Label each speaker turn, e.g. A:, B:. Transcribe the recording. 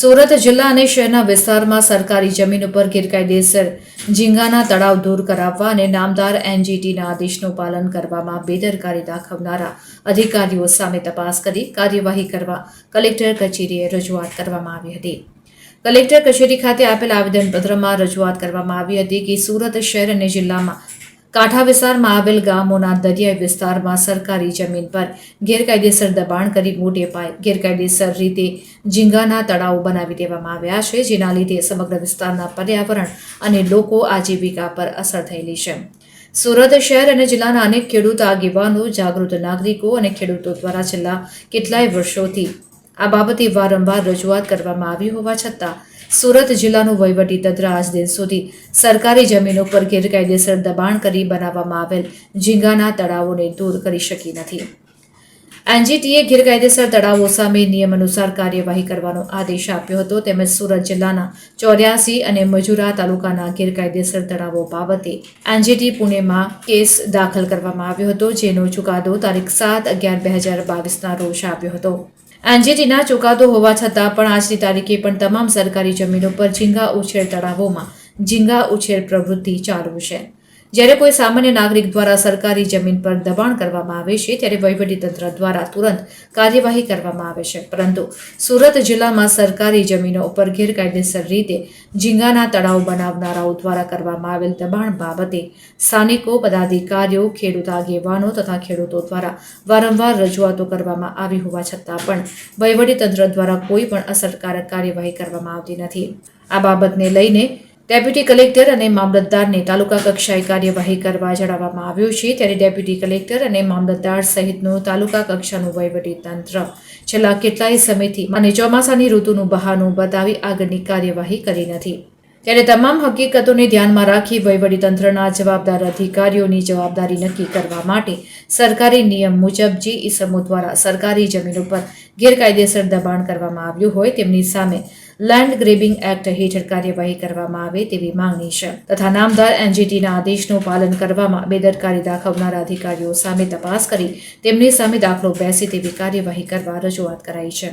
A: સુરત જિલ્લા અને શહેરના વિસ્તારમાં સરકારી જમીન ઉપર ગેરકાયદેસર ઝીંગાના તળાવ દૂર કરાવવા અને નામદાર એનજીટીના આદેશનું પાલન કરવામાં બેદરકારી દાખવનારા અધિકારીઓ સામે તપાસ કરી કાર્યવાહી કરવા કલેક્ટર કચેરીએ રજૂઆત કરવામાં આવી હતી. કલેક્ટર કચેરી ખાતે આપેલ આવેદનપત્રમાં રજૂઆત કરવામાં આવી હતી કે સુરત શહેર અને જિલ્લામાં કાંઠા વિસ્તારમાં આવેલ ગામોના દરિયાઈ વિસ્તારમાં સરકારી જમીન પર ગેરકાયદેસર દબાણ કરી મોટે પાયે ગેરકાયદેસર રીતે ઝીંગાના તળાવો બનાવી દેવામાં આવ્યા છે, જેના લીધે સમગ્ર વિસ્તારના પર્યાવરણ અને લોકો આજીવિકા પર અસર થયેલી છે. સુરત શહેર અને જિલ્લાના અનેક ખેડૂત આગેવાનો, જાગૃત નાગરિકો અને ખેડૂતો દ્વારા છેલ્લા કેટલાય વર્ષોથી આ બાબતે વારંવાર રજૂઆત કરવામાં આવી હોવા છતાં, સુરત જિલ્લાનું વહીવટી તંત્ર આજ દિન સુધી સરકારી જમીનો પર ગેરકાયદેસર દબાણ કરી બનાવવામાં આવેલ ઝીંગાના તળાવોને દૂર કરી શકી નથી. એનજીટીએ ગેરકાયદેસર તળાવો સામે નિયમ અનુસાર કાર્યવાહી કરવાનો આદેશ આપ્યો હતો, તેમજ સુરત જિલ્લાના ચોર્યાસી અને મજુરા તાલુકાના ગેરકાયદેસર તળાવો બાબતે એનજીટી પુણેમાં કેસ દાખલ કરવામાં આવ્યો હતો, જેનો ચુકાદો તારીખ સાત અગિયાર બે હજાર બાવીસના રોજ આપ્યો હતો. એનજીટીના ચુકાદો હોવા છતાં પણ આજની તારીખે પણ તમામ સરકારી જમીનો પર ઝીંગા ઉછેર તળાવોમાં ઝીંગા ઉછેર પ્રવૃત્તિ ચાલુ છે. જ્યારે કોઈ સામાન્ય નાગરિક દ્વારા સરકારી જમીન પર દબાણ કરવામાં આવે છે, ત્યારે વહીવટીતંત્ર દ્વારા તુરંત કાર્યવાહી કરવામાં આવે છે. પરંતુ સુરત જિલ્લામાં સરકારી જમીનો ઉપર ગેરકાયદેસર રીતે ઝીંગાના તળાવ બનાવનારાઓ દ્વારા કરવામાં આવેલ દબાણ બાબતે સ્થાનિકો, પદાધિકારીઓ, ખેડૂત આગેવાનો તથા ખેડૂતો દ્વારા વારંવાર રજૂઆતો કરવામાં આવી હોવા છતાં પણ વહીવટીતંત્ર દ્વારા કોઈ પણ અસરકારક કાર્યવાહી કરવામાં આવતી નથી. આ બાબતને લઈને ડેપ્યુટી કલેક્ટર અને મામલતદારને તાલુકા કક્ષાએ કાર્યવાહી કરવા જણાવવામાં આવ્યું છે. ત્યારે ડેપ્યુટી કલેક્ટર અને મામલતદાર સહિતનું તાલુકા કક્ષાનું વહીવટી તંત્ર છેલ્લા કેટલાય સમયથી અને ચોમાસાની ઋતુનું બહાનું બતાવી આગળની કાર્યવાહી કરી નથી. ત્યારે તમામ હકીકતોને ધ્યાનમાં રાખી વહીવટીતંત્રના જવાબદાર અધિકારીઓની જવાબદારી નક્કી કરવા માટે સરકારી નિયમ મુજબ જે ઇસમો દ્વારા સરકારી જમીન ઉપર ગેરકાયદેસર દબાણ કરવામાં આવ્યું હોય તેમની સામે લેન્ડ ગ્રેબિંગ એક્ટ હેઠળ કાર્યવાહી કરવામાં આવે તેવી માંગણી છે. તથા નામદાર એનજીટીના આદેશનું પાલન કરવામાં બેદરકારી દાખવનારા અધિકારીઓ સામે તપાસ કરી તેમની સામે દાખલો બેસે તેવી કાર્યવાહી કરવા રજૂઆત કરાઈ છે.